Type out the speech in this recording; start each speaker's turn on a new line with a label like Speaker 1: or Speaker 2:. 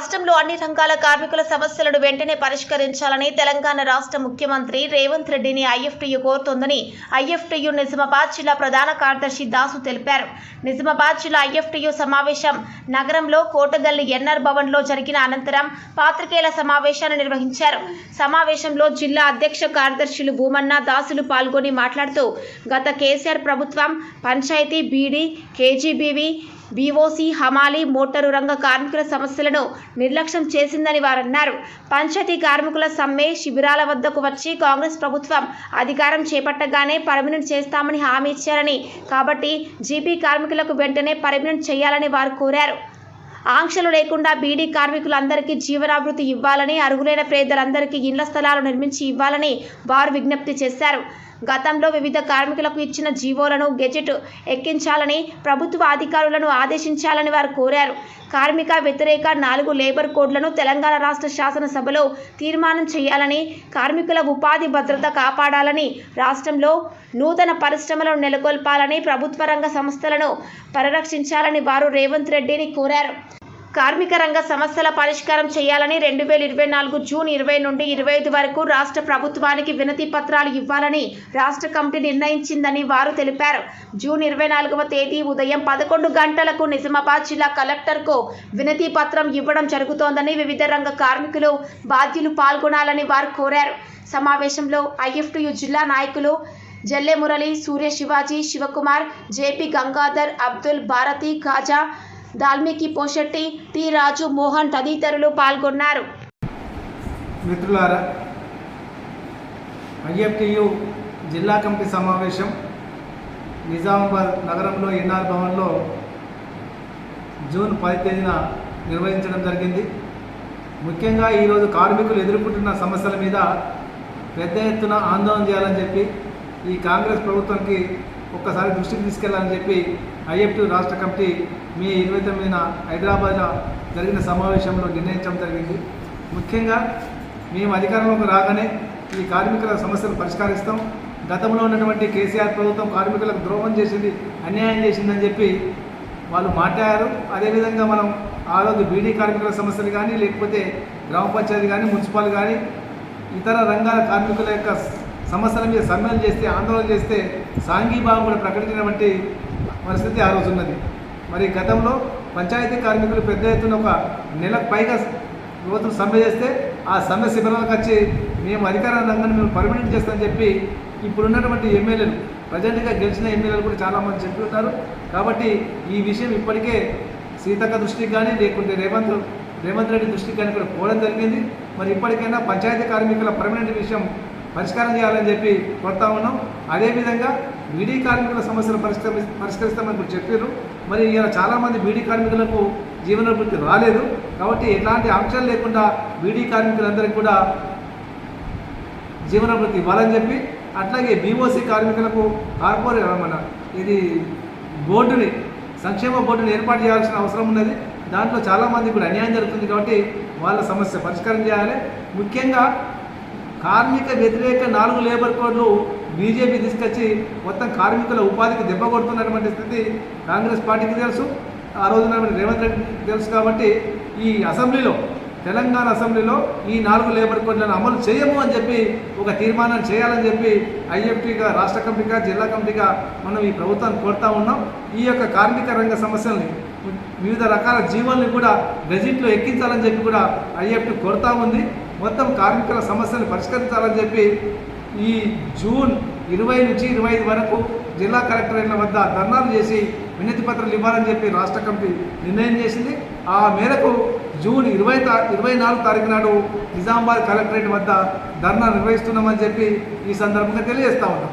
Speaker 1: రాష్ట్రంలో అన్ని రంగాల కార్మికుల సమస్యలను వెంటనే పరిష్కరించాలని తెలంగాణ రాష్ట్ర ముఖ్యమంత్రి రేవంత్ రెడ్డిని ఐఎఫ్టీయూ కోరుతోందని ఐఎఫ్టీయూ నిజామాబాద్ జిల్లా ప్రధాన కార్యదర్శి దాసు తెలిపారు. నిజామాబాద్ జిల్లా ఐఎఫ్టీయూ సమావేశం నగరంలో కోటగల్లి ఎన్ఆర్ భవన్లో జరిగిన అనంతరం పాత్రికేయుల సమావేశాన్ని నిర్వహించారు. సమావేశంలో జిల్లా అధ్యక్ష కార్యదర్శులు భూమన్న దాసులు పాల్గొని మాట్లాడుతూ గత కేసీఆర్ ప్రభుత్వం పంచాయతీ బీడీ కేజీబీవీ బీఓసీ హమాలి మోటారు రంగ కార్మికుల సమస్యలను నిర్లక్ష్యం చేసిందని వారన్నారు. పంచాయతీ కార్మికుల సమ్మె శిబిరాల వద్దకు వచ్చి కాంగ్రెస్ ప్రభుత్వం అధికారం చేపట్టగానే పర్మినెంట్ చేస్తామని హామీ ఇచ్చారని కాబట్టి జీపీ కార్మికులకు వెంటనే పర్మినెంట్ చేయాలని వారు కోరారు. ఆంక్షలు లేకుండా బీడీ కార్మికులందరికీ జీవనాభృతి ఇవ్వాలని అర్హులైన పేదలందరికీ ఇళ్ళ స్థలాలు నిర్మించి ఇవ్వాలని వారు విజ్ఞప్తి చేశారు. గతంలో వివిధ కార్మికులకు ఇచ్చిన జీవోలను గెజెట్ ఎక్కించాలని ప్రభుత్వ అధికారులను ఆదేశించాలని వారు కోరారు. కార్మిక వ్యతిరేక నాలుగు లేబర్ కోడ్లను తెలంగాణ రాష్ట్ర శాసనసభలో తీర్మానం చేయాలని కార్మికుల ఉపాధి భద్రత కాపాడాలని రాష్ట్రంలో నూతన పరిశ్రమలను నెలకొల్పాలని ప్రభుత్వ రంగ సంస్థలను పరిరక్షించాలని వారు రేవంత్ రెడ్డిని కోరారు. కార్మిక రంగ సమస్యల పరిష్కారం చేయాలని రెండు వేల ఇరవై నాలుగు జూన్ ఇరవై నుండి ఇరవై ఐదు వరకు రాష్ట్ర ప్రభుత్వానికి వినతి పత్రాలు ఇవ్వాలని రాష్ట్ర కమిటీ నిర్ణయించిందని వారు తెలిపారు. జూన్ ఇరవై నాలుగవ తేదీ ఉదయం పదకొండు గంటలకు నిజామాబాద్ జిల్లా కలెక్టర్కు వినతి పత్రం ఇవ్వడం జరుగుతోందని వివిధ రంగ కార్మికులు బాధ్యులు పాల్గొనాలని వారు కోరారు. సమావేశంలో ఐఎఫ్టియు జిల్లా నాయకులు జల్లె మురళి సూర్య శివాజీ శివకుమార్ జేపీ గంగాధర్ అబ్దుల్ భారతి ఖాజా దాల్మీకి పోషెట్టి టి రాజు మోహన్ తదితరులు పాల్గొన్నారు.
Speaker 2: మిత్రులారా ఐఎఫ్టియు జిల్లా కమిటీ సమావేశం నిజామాబాద్ నగరంలో ఎన్ఆర్ భవన్లో జూన్ పది తేదీన నిర్వహించడం జరిగింది. ముఖ్యంగా ఈరోజు కార్మికులు ఎదుర్కొంటున్న సమస్యల మీద పెద్ద ఎత్తున ఆందోళన చేయాలని చెప్పి ఈ కాంగ్రెస్ ప్రభుత్వానికి ఒక్కసారి దృష్టికి తీసుకెళ్ళాలని చెప్పి ఐఎఫ్టీ రాష్ట్ర కమిటీ మే ఇరవై తొమ్మిదిన హైదరాబాద్లో జరిగిన సమావేశంలో నిర్ణయించడం జరిగింది. ముఖ్యంగా మేము అధికారంలోకి రాగానే ఈ కార్మికుల సమస్యలు పరిష్కరిస్తాం. గతంలో ఉన్నటువంటి కేసీఆర్ ప్రభుత్వం కార్మికులకు ద్రోహం చేసింది అన్యాయం చేసిందని చెప్పి వాళ్ళు మాట్లాడారు. అదేవిధంగా మనం ఆ రోజు బీడీ కార్మికుల సమస్యలు కానీ లేకపోతే గ్రామ పంచాయతీ కానీ మున్సిపల్ కానీ ఇతర రంగాల కార్మికుల యొక్క సమస్యల మీద సమ్మెలు చేస్తే ఆందోళన చేస్తే సాంఘీభావం కూడా ప్రకటించినటువంటి పరిస్థితి ఆ రోజు ఉన్నది. మరి గతంలో పంచాయతీ కార్మికులు పెద్ద ఎత్తున ఒక నెలకు పైగా యువతులు సమ్మె చేస్తే ఆ సమ్మె శిబిరాలకు వచ్చి మేము అధికార రంగాన్ని మేము పర్మనెంట్ చేస్తామని చెప్పి ఇప్పుడున్నటువంటి ఎమ్మెల్యేలు ప్రజెంట్గా గెలిచిన ఎమ్మెల్యేలు కూడా చాలామంది చెప్తున్నారు కాబట్టి ఈ విషయం ఇప్పటికే సీతక్క దృష్టికి కానీ లేకుంటే రేవంత్ రేవంత్ రెడ్డి దృష్టికి కానీ కూడా పోవడం జరిగింది. మరి ఇప్పటికైనా పంచాయతీ కార్మికుల పర్మనెంట్ విషయం పరిష్కారం చేయాలని చెప్పి కోరుతా ఉన్నాం. అదేవిధంగా బీడీ కార్మికుల సమస్యలు పరిష్కరి పరిష్కరిస్తామని ఇప్పుడు చెప్పారు. మరి ఇలా చాలామంది బీడీ కార్మికులకు జీవనోభివృద్ధి రాలేదు. కాబట్టి ఎలాంటి అంశాలు లేకుండా బీడీ కార్మికులందరికీ కూడా జీవనోభివృద్ధి ఇవ్వాలని చెప్పి అట్లాగే బీఓసీ కార్మికులకు కార్పొరేట్ మన ఇది బోర్డుని సంక్షేమ బోర్డుని ఏర్పాటు చేయాల్సిన అవసరం ఉన్నది. దాంట్లో చాలామంది ఇప్పుడు అన్యాయం జరుగుతుంది కాబట్టి వాళ్ళ సమస్య పరిష్కారం చేయాలి. ముఖ్యంగా కార్మిక వ్యతిరేక నాలుగు లేబర్ కోడ్లు బీజేపీ తీసుకొచ్చి మొత్తం కార్మికుల ఉపాధికి దెబ్బ కొడుతున్నటువంటి స్థితి కాంగ్రెస్ పార్టీకి తెలుసు. ఆ రోజున రేవంత్ రెడ్డి తెలుసు కాబట్టి ఈ అసెంబ్లీలో తెలంగాణ అసెంబ్లీలో ఈ నాలుగు లేబర్ కోడ్లను అమలు చేయము అని చెప్పి ఒక తీర్మానం చేయాలని చెప్పి ఐఎఫ్టీగా రాష్ట్ర కమిటీగా జిల్లా కమిటీగా మనం ఈ ప్రభుత్వాన్ని కోరుతా ఉన్నాం. ఈ యొక్క కార్మిక రంగ సమస్యల్ని వివిధ రకాల జీవోల్ని కూడా గెజిట్లో ఎక్కించాలని చెప్పి కూడా ఐఎఫ్టీ కోరుతా ఉంది. మొత్తం కార్మికుల సమస్యలు పరిష్కరించాలని చెప్పి ఈ జూన్ ఇరవై నుంచి ఇరవై ఐదు వరకు జిల్లా కలెక్టరేట్ల వద్ద ధర్నాలు చేసి వినతి పత్రాలు ఇవ్వాలని చెప్పి రాష్ట్ర కమిటీ నిర్ణయం చేసింది. ఆ మేరకు జూన్ ఇరవై తా ఇరవై నాలుగు తారీఖు నాడు నిజామాబాద్ కలెక్టరేట్ వద్ద ధర్నా నిర్వహిస్తున్నామని చెప్పి ఈ సందర్భంగా తెలియజేస్తా ఉన్నాం.